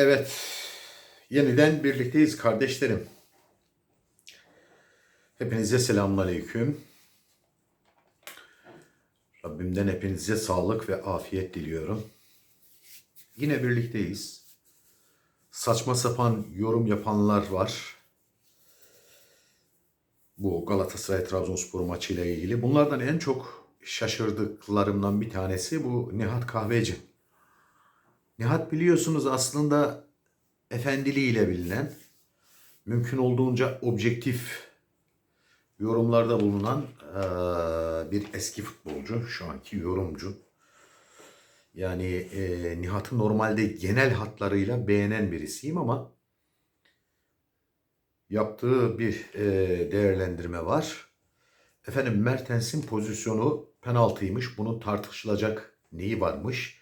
Evet, yeniden birlikteyiz kardeşlerim. Hepinize selamünaleyküm. Rabbimden hepinize sağlık ve afiyet diliyorum. Yine birlikteyiz. Saçma sapan yorum yapanlar var. Bu Galatasaray Trabzonspor maçıyla ilgili. Bunlardan en çok şaşırdıklarımdan bir tanesi bu Nihat Kahveci. Nihat biliyorsunuz aslında efendiliğiyle bilinen, mümkün olduğunca objektif yorumlarda bulunan eee, bir eski futbolcu, şu anki yorumcu. Yani eee Nihat'ı normalde genel hatlarıyla beğenen birisiyim ama yaptığı bir eee, değerlendirme var. Efendim Mertens'in pozisyonu penaltıymış. Bunun tartışılacak neyi varmış?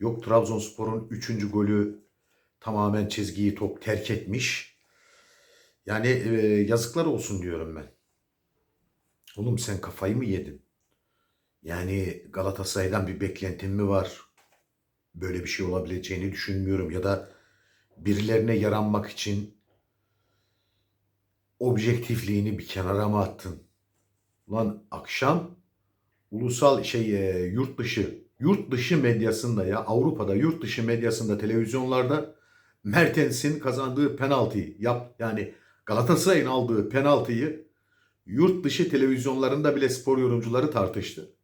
Yok Trabzonspor'un 3. golü tamamen çizgiyi top terk etmiş. Yani e, yazıklar olsun diyorum ben. Oğlum sen kafayı mı yedin? Yani Galatasaray'dan bir beklentin mi var? Böyle bir şey olabileceğini düşünmüyorum. Ya da birilerine yaranmak için objektifliğini bir kenara mı attın? Ulan akşam ulusal şey e, yurt dışı yurt dışı medyasında ya Avrupa'da yurt dışı medyasında televizyonlarda Mertens'in kazandığı penaltıyı yap yani Galatasaray'ın aldığı penaltıyı yurt dışı televizyonlarında bile spor yorumcuları tartıştı.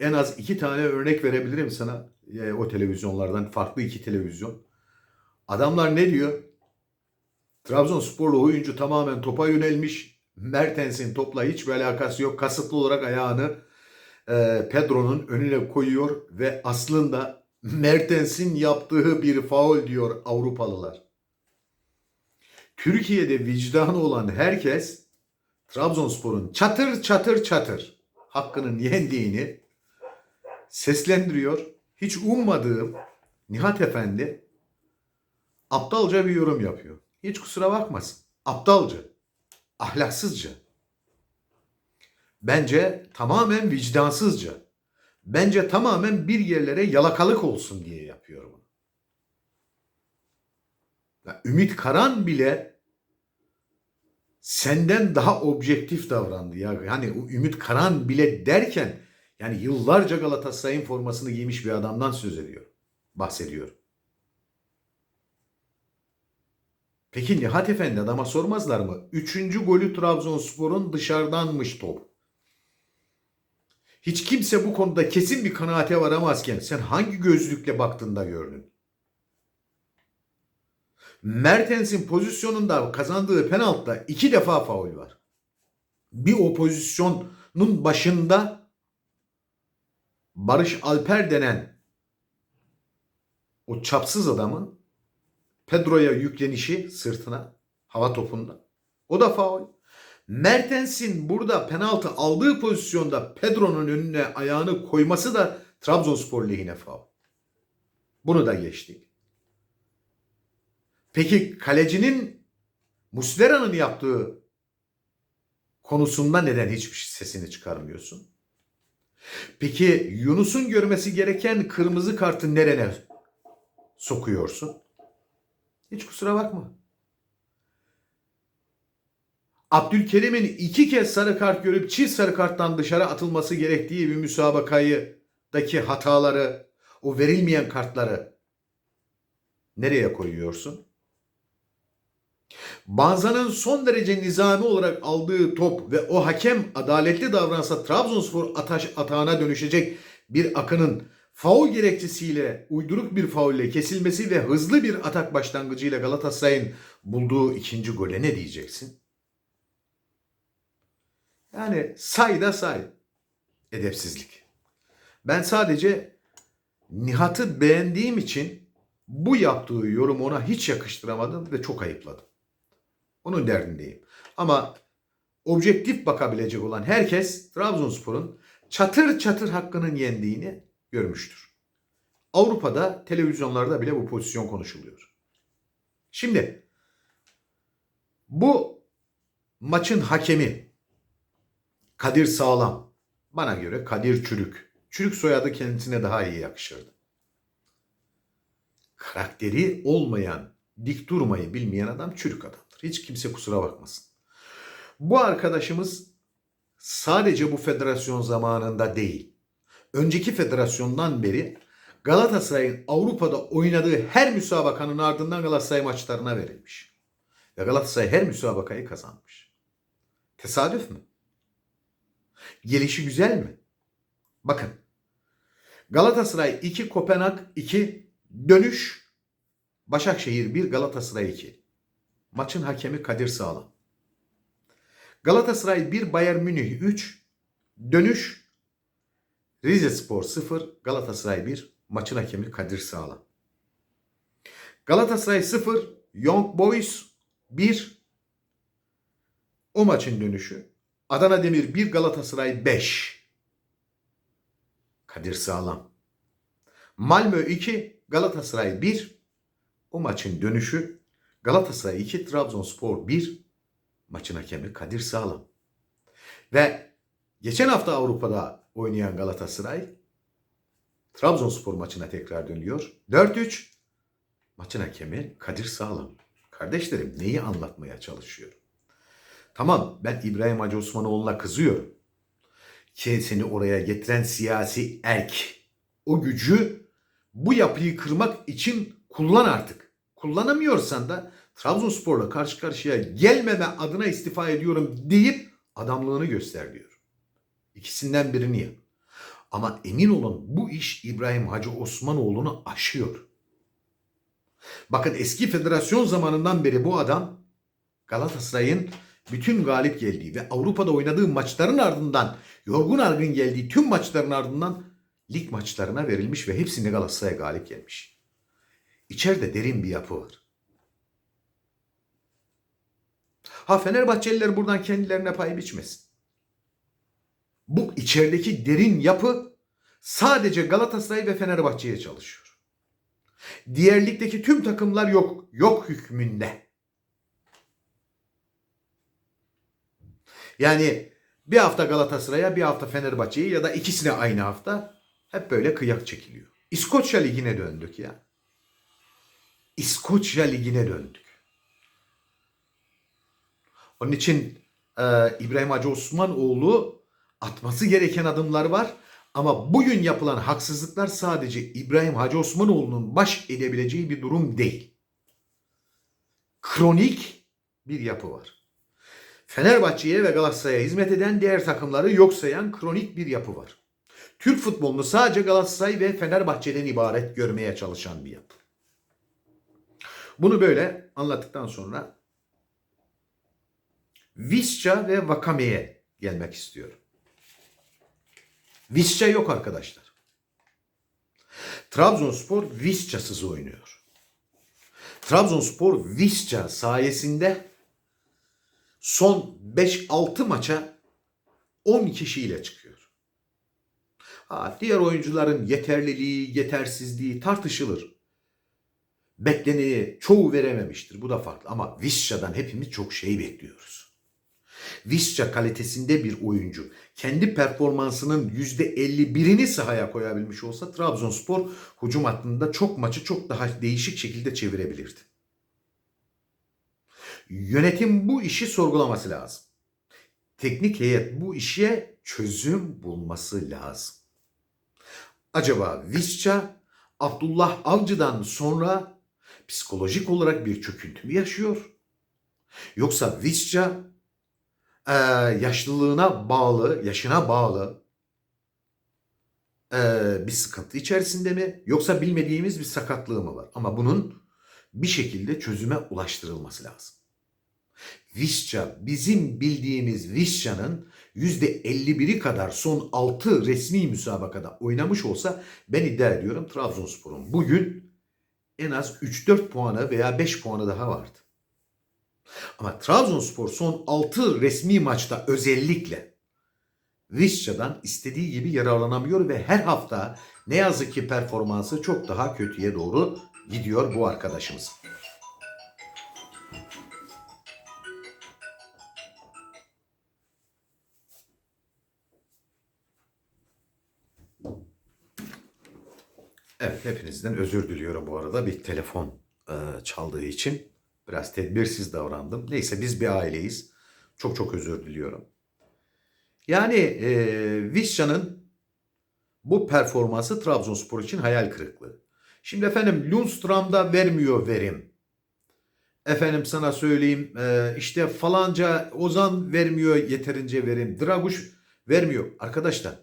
En az iki tane örnek verebilirim sana e, o televizyonlardan farklı iki televizyon. Adamlar ne diyor? Trabzonsporlu oyuncu tamamen topa yönelmiş. Mertens'in topla hiçbir alakası yok. Kasıtlı olarak ayağını e, Pedro'nun önüne koyuyor ve aslında Mertens'in yaptığı bir faul diyor Avrupalılar. Türkiye'de vicdanı olan herkes Trabzonspor'un çatır çatır çatır hakkının yendiğini seslendiriyor. Hiç ummadığım Nihat Efendi aptalca bir yorum yapıyor. Hiç kusura bakmasın. Aptalca, ahlaksızca. Bence tamamen vicdansızca. Bence tamamen bir yerlere yalakalık olsun diye yapıyor bunu. Ya Ümit Karan bile senden daha objektif davrandı ya. Yani Ümit Karan bile derken yani yıllarca Galatasaray'ın formasını giymiş bir adamdan söz ediyor. Bahsediyor. Peki Nihat Efendi adama sormazlar mı? Üçüncü golü Trabzonspor'un dışarıdanmış top. Hiç kimse bu konuda kesin bir kanaate varamazken sen hangi gözlükle baktığında gördün? Mertens'in pozisyonunda kazandığı penaltıda iki defa faul var. Bir o pozisyonun başında Barış Alper denen o çapsız adamın Pedro'ya yüklenişi sırtına hava topunda. O da faul. Mertens'in burada penaltı aldığı pozisyonda Pedro'nun önüne ayağını koyması da Trabzonspor lehine faul. Bunu da geçtik. Peki kalecinin Muslera'nın yaptığı konusunda neden hiçbir sesini çıkarmıyorsun? Peki Yunus'un görmesi gereken kırmızı kartı nerene sokuyorsun? Hiç kusura bakma. Abdülkerim'in iki kez sarı kart görüp çift sarı karttan dışarı atılması gerektiği bir müsabakayıdaki hataları, o verilmeyen kartları nereye koyuyorsun? Banza'nın son derece nizami olarak aldığı top ve o hakem adaletli davransa Trabzonspor ataş atağına dönüşecek bir akının faul gerekçesiyle uyduruk bir faulle kesilmesi ve hızlı bir atak başlangıcıyla Galatasaray'ın bulduğu ikinci gole ne diyeceksin? Yani say da say. Edepsizlik. Ben sadece Nihat'ı beğendiğim için bu yaptığı yorumu ona hiç yakıştıramadım ve çok ayıpladım. Onun derdindeyim. Ama objektif bakabilecek olan herkes Trabzonspor'un çatır çatır hakkının yendiğini görmüştür. Avrupa'da televizyonlarda bile bu pozisyon konuşuluyor. Şimdi bu maçın hakemi Kadir Sağlam. Bana göre Kadir Çürük. Çürük soyadı kendisine daha iyi yakışırdı. karakteri olmayan, dik durmayı bilmeyen adam çürük adamdır. Hiç kimse kusura bakmasın. Bu arkadaşımız sadece bu federasyon zamanında değil, önceki federasyondan beri Galatasaray'ın Avrupa'da oynadığı her müsabakanın ardından Galatasaray maçlarına verilmiş. Ve Galatasaray her müsabakayı kazanmış. Tesadüf mü? Gelişi güzel mi? Bakın. Galatasaray 2, Kopenhag 2, dönüş Başakşehir 1, Galatasaray 2. Maçın hakemi Kadir Sağlam. Galatasaray 1, Bayern Münih 3, dönüş Rize Spor 0, Galatasaray 1, maçın hakemi Kadir Sağlam. Galatasaray 0, Young Boys 1, o maçın dönüşü. Adana Demir 1, Galatasaray 5. Kadir Sağlam. Malmö 2, Galatasaray 1. O maçın dönüşü Galatasaray 2, Trabzonspor 1. Maçın hakemi Kadir Sağlam. Ve geçen hafta Avrupa'da oynayan Galatasaray Trabzonspor maçına tekrar dönüyor. 4-3. Maçın hakemi Kadir Sağlam. Kardeşlerim neyi anlatmaya çalışıyorum? Tamam ben İbrahim Hacı Osmanoğlu'na kızıyorum. Ki seni oraya getiren siyasi erk. O gücü bu yapıyı kırmak için kullan artık. Kullanamıyorsan da Trabzonspor'la karşı karşıya gelmeme adına istifa ediyorum deyip adamlığını göster diyor. İkisinden birini yap. Ama emin olun bu iş İbrahim Hacı Osmanoğlu'nu aşıyor. Bakın eski federasyon zamanından beri bu adam Galatasaray'ın bütün galip geldiği ve Avrupa'da oynadığı maçların ardından yorgun argın geldiği tüm maçların ardından lig maçlarına verilmiş ve hepsinde Galatasaray galip gelmiş. İçeride derin bir yapı var. Ha Fenerbahçeliler buradan kendilerine pay biçmesin. Bu içerideki derin yapı sadece Galatasaray ve Fenerbahçe'ye çalışıyor. Diğer ligdeki tüm takımlar yok, yok hükmünde. Yani bir hafta Galatasaray'a bir hafta Fenerbahçe'ye ya da ikisine aynı hafta hep böyle kıyak çekiliyor. İskoçya Ligi'ne döndük ya. İskoçya Ligi'ne döndük. Onun için e, İbrahim Hacı Osmanoğlu atması gereken adımlar var. Ama bugün yapılan haksızlıklar sadece İbrahim Hacı Osmanoğlu'nun baş edebileceği bir durum değil. Kronik bir yapı var. Fenerbahçe'ye ve Galatasaray'a hizmet eden diğer takımları yok sayan kronik bir yapı var. Türk futbolunu sadece Galatasaray ve Fenerbahçe'den ibaret görmeye çalışan bir yapı. Bunu böyle anlattıktan sonra Visca ve Vakame'ye gelmek istiyorum. Visca yok arkadaşlar. Trabzonspor Visca'sız oynuyor. Trabzonspor Visca sayesinde son 5-6 maça 10 kişiyle çıkıyor. Ha, diğer oyuncuların yeterliliği, yetersizliği tartışılır. Bekleneni çoğu verememiştir. Bu da farklı. Ama Visca'dan hepimiz çok şey bekliyoruz. Visca kalitesinde bir oyuncu kendi performansının %51'ini sahaya koyabilmiş olsa Trabzonspor hücum hattında çok maçı çok daha değişik şekilde çevirebilirdi. Yönetim bu işi sorgulaması lazım. Teknik heyet bu işe çözüm bulması lazım. Acaba Visca Abdullah Avcı'dan sonra psikolojik olarak bir çöküntü mü yaşıyor? Yoksa Visca e, yaşlılığına bağlı, yaşına bağlı e, bir sıkıntı içerisinde mi? Yoksa bilmediğimiz bir sakatlığı mı var? Ama bunun bir şekilde çözüme ulaştırılması lazım. Visca bizim bildiğimiz Visca'nın %51'i kadar son 6 resmi müsabakada oynamış olsa ben iddia ediyorum Trabzonspor'un bugün en az 3-4 puanı veya 5 puanı daha vardı. Ama Trabzonspor son 6 resmi maçta özellikle Visca'dan istediği gibi yararlanamıyor ve her hafta ne yazık ki performansı çok daha kötüye doğru gidiyor bu arkadaşımız. Evet hepinizden özür diliyorum bu arada bir telefon e, çaldığı için. Biraz tedbirsiz davrandım. Neyse biz bir aileyiz. Çok çok özür diliyorum. Yani e, Visca'nın bu performansı Trabzonspor için hayal kırıklığı. Şimdi efendim Lundström'da vermiyor verim. Efendim sana söyleyeyim e, işte falanca Ozan vermiyor yeterince verim. Draguş vermiyor. Arkadaşlar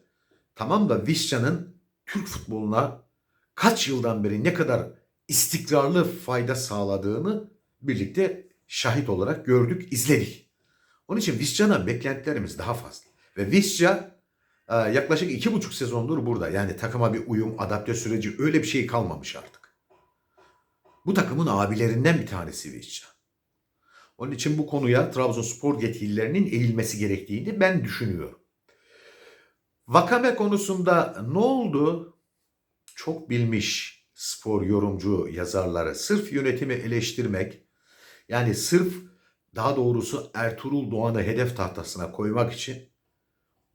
tamam da Visca'nın Türk futboluna kaç yıldan beri ne kadar istikrarlı fayda sağladığını birlikte şahit olarak gördük, izledik. Onun için Visca'dan beklentilerimiz daha fazla. Ve Visca e, yaklaşık iki buçuk sezondur burada. Yani takıma bir uyum, adapte süreci öyle bir şey kalmamış artık. Bu takımın abilerinden bir tanesi Visca. Onun için bu konuya Trabzonspor yetkililerinin eğilmesi gerektiğini ben düşünüyorum. Vakame konusunda ne oldu? Çok bilmiş spor yorumcu yazarları sırf yönetimi eleştirmek, yani sırf daha doğrusu Ertuğrul Doğan'ı hedef tahtasına koymak için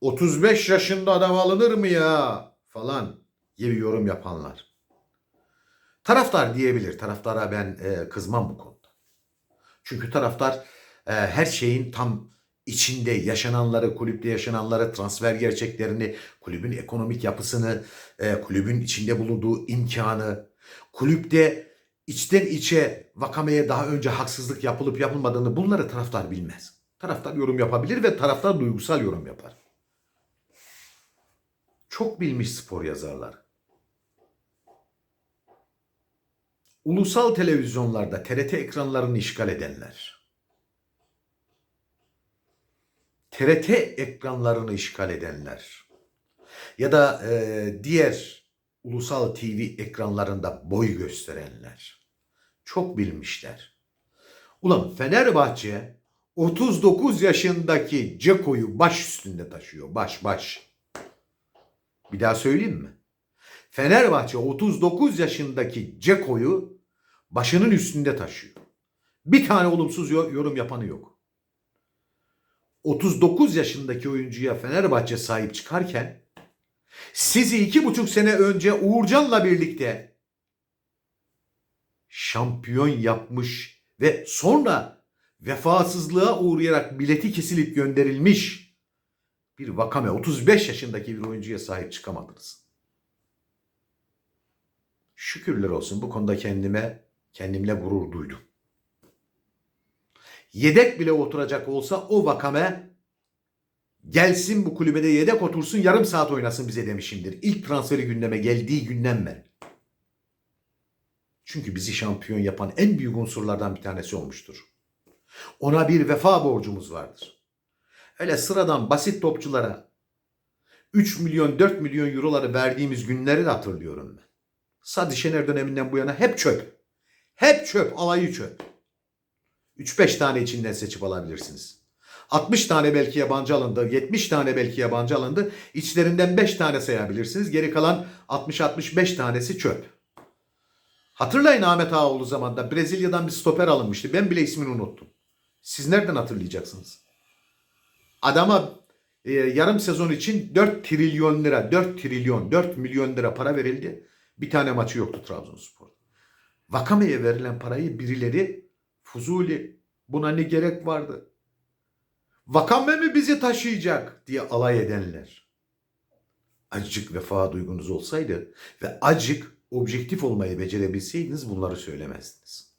35 yaşında adam alınır mı ya falan gibi yorum yapanlar. Taraftar diyebilir. Taraftara ben e, kızmam bu konuda. Çünkü taraftar e, her şeyin tam içinde yaşananları, kulüpte yaşananları, transfer gerçeklerini, kulübün ekonomik yapısını, e, kulübün içinde bulunduğu imkanı, kulüpte içten içe Vakame'ye daha önce haksızlık yapılıp yapılmadığını bunları taraftar bilmez. Taraftar yorum yapabilir ve taraftar duygusal yorum yapar. Çok bilmiş spor yazarlar. Ulusal televizyonlarda TRT ekranlarını işgal edenler. TRT ekranlarını işgal edenler ya da e, diğer ulusal TV ekranlarında boy gösterenler çok bilmişler. Ulan Fenerbahçe 39 yaşındaki Ceko'yu baş üstünde taşıyor. Baş baş. Bir daha söyleyeyim mi? Fenerbahçe 39 yaşındaki Ceko'yu başının üstünde taşıyor. Bir tane olumsuz yo- yorum yapanı yok. 39 yaşındaki oyuncuya Fenerbahçe sahip çıkarken sizi iki buçuk sene önce Uğurcan'la birlikte şampiyon yapmış ve sonra vefasızlığa uğrayarak bileti kesilip gönderilmiş bir Vakame 35 yaşındaki bir oyuncuya sahip çıkamadınız. Şükürler olsun bu konuda kendime kendimle gurur duydum. Yedek bile oturacak olsa o Vakame gelsin bu kulübede yedek otursun yarım saat oynasın bize demişimdir. İlk transferi gündeme geldiği günden beri. Çünkü bizi şampiyon yapan en büyük unsurlardan bir tanesi olmuştur. Ona bir vefa borcumuz vardır. Öyle sıradan basit topçulara 3 milyon 4 milyon euroları verdiğimiz günleri de hatırlıyorum ben. Sadi Şener döneminden bu yana hep çöp. Hep çöp, alayı çöp. 3-5 tane içinden seçip alabilirsiniz. 60 tane belki yabancı alındı, 70 tane belki yabancı alındı. İçlerinden 5 tane sayabilirsiniz. Geri kalan 60-65 tanesi çöp. Hatırlayın Ahmet Ağaoğlu zamanında Brezilya'dan bir stoper alınmıştı. Ben bile ismini unuttum. Siz nereden hatırlayacaksınız? Adama e, yarım sezon için 4 trilyon lira, 4 trilyon, 4 milyon lira para verildi. Bir tane maçı yoktu Trabzonspor. Vakame'ye verilen parayı birileri Fuzuli buna ne gerek vardı? Vakame mi bizi taşıyacak diye alay edenler. Acık vefa duygunuz olsaydı ve acık objektif olmayı becerebilseydiniz bunları söylemezdiniz.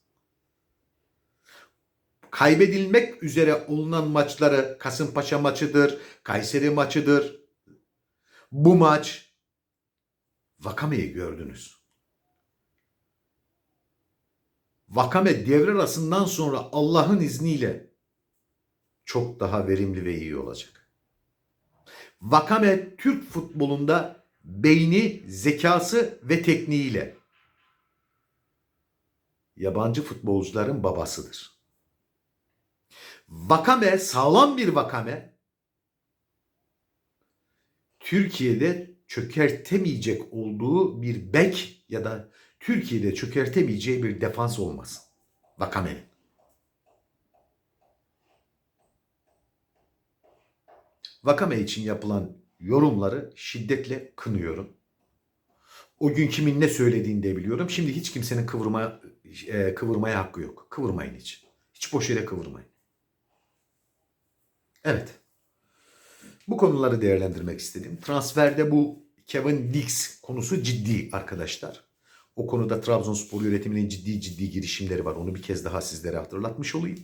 Kaybedilmek üzere olunan maçları Kasımpaşa maçıdır, Kayseri maçıdır. Bu maç Vakame'yi gördünüz. Vakame devre arasından sonra Allah'ın izniyle çok daha verimli ve iyi olacak. Vakame Türk futbolunda beyni, zekası ve tekniğiyle yabancı futbolcuların babasıdır. Vakame sağlam bir Vakame Türkiye'de çökertemeyecek olduğu bir bek ya da Türkiye'de çökertemeyeceği bir defans olmaz. Vakame'nin. Vakame için yapılan yorumları şiddetle kınıyorum. O gün kimin ne söylediğini de biliyorum. Şimdi hiç kimsenin kıvırma e, kıvırmaya hakkı yok. Kıvırmayın hiç. Hiç boş yere kıvırmayın. Evet. Bu konuları değerlendirmek istedim. Transferde bu Kevin Dix konusu ciddi arkadaşlar. O konuda Trabzonspor yönetiminin ciddi ciddi girişimleri var. Onu bir kez daha sizlere hatırlatmış olayım.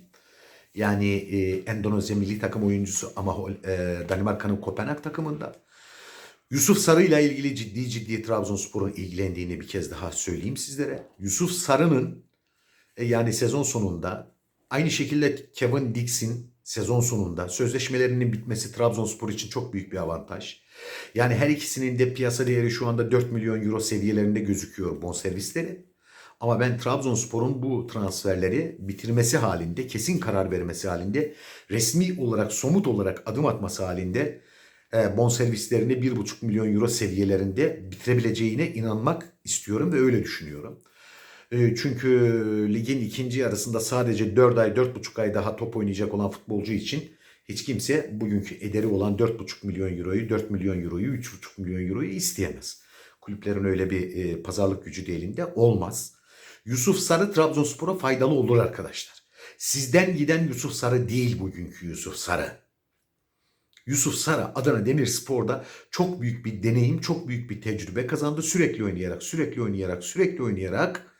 Yani e, Endonezya milli takım oyuncusu ama e, Danimarka'nın Kopenhag takımında. Yusuf Sarı ile ilgili ciddi ciddi Trabzonspor'un ilgilendiğini bir kez daha söyleyeyim sizlere. Yusuf Sarı'nın e, yani sezon sonunda aynı şekilde Kevin Dix'in sezon sonunda sözleşmelerinin bitmesi Trabzonspor için çok büyük bir avantaj. Yani her ikisinin de piyasa değeri şu anda 4 milyon euro seviyelerinde gözüküyor bonservisleri. Ama ben Trabzonspor'un bu transferleri bitirmesi halinde, kesin karar vermesi halinde, resmi olarak, somut olarak adım atması halinde e, bonservislerini 1,5 milyon euro seviyelerinde bitirebileceğine inanmak istiyorum ve öyle düşünüyorum. E, Çünkü ligin ikinci yarısında sadece 4 ay, 4,5 ay daha top oynayacak olan futbolcu için hiç kimse bugünkü ederi olan 4,5 milyon euroyu, 4 milyon euroyu, 3,5 milyon euroyu isteyemez. Kulüplerin öyle bir e, pazarlık gücü de elinde olmaz. Yusuf Sarı Trabzonspor'a faydalı olur arkadaşlar. Sizden giden Yusuf Sarı değil bugünkü Yusuf Sarı. Yusuf Sarı Adana Demirspor'da çok büyük bir deneyim, çok büyük bir tecrübe kazandı. Sürekli oynayarak, sürekli oynayarak, sürekli oynayarak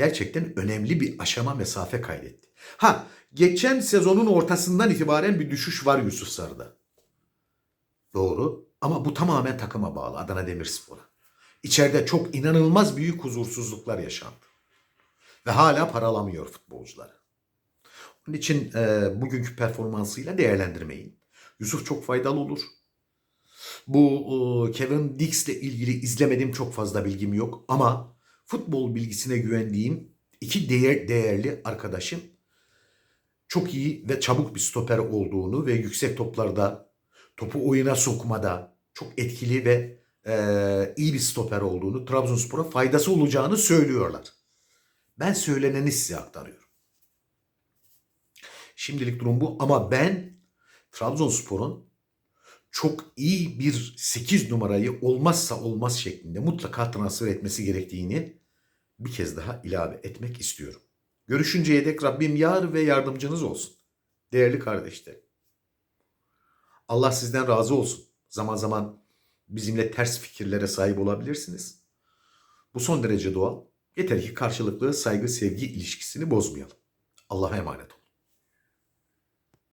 gerçekten önemli bir aşama mesafe kaydetti. Ha, geçen sezonun ortasından itibaren bir düşüş var Yusuf Sarı'da. Doğru ama bu tamamen takıma bağlı Adana Demirspor'a. İçeride çok inanılmaz büyük huzursuzluklar yaşandı. Ve hala para alamıyor futbolcuları. Onun için e, bugünkü performansıyla değerlendirmeyin. Yusuf çok faydalı olur. Bu e, Kevin Dix'le ilgili izlemedim çok fazla bilgim yok ama futbol bilgisine güvendiğim iki değer, değerli arkadaşım çok iyi ve çabuk bir stoper olduğunu ve yüksek toplarda topu oyuna sokmada çok etkili ve e, iyi bir stoper olduğunu, Trabzonspor'a faydası olacağını söylüyorlar. Ben söyleneni size aktarıyorum. Şimdilik durum bu ama ben Trabzonspor'un çok iyi bir 8 numarayı olmazsa olmaz şeklinde mutlaka transfer etmesi gerektiğini bir kez daha ilave etmek istiyorum. Görüşünceye dek Rabbim yar ve yardımcınız olsun. Değerli kardeşlerim. Allah sizden razı olsun. Zaman zaman bizimle ters fikirlere sahip olabilirsiniz. Bu son derece doğal. Yeter ki karşılıklı saygı sevgi ilişkisini bozmayalım. Allah'a emanet olun.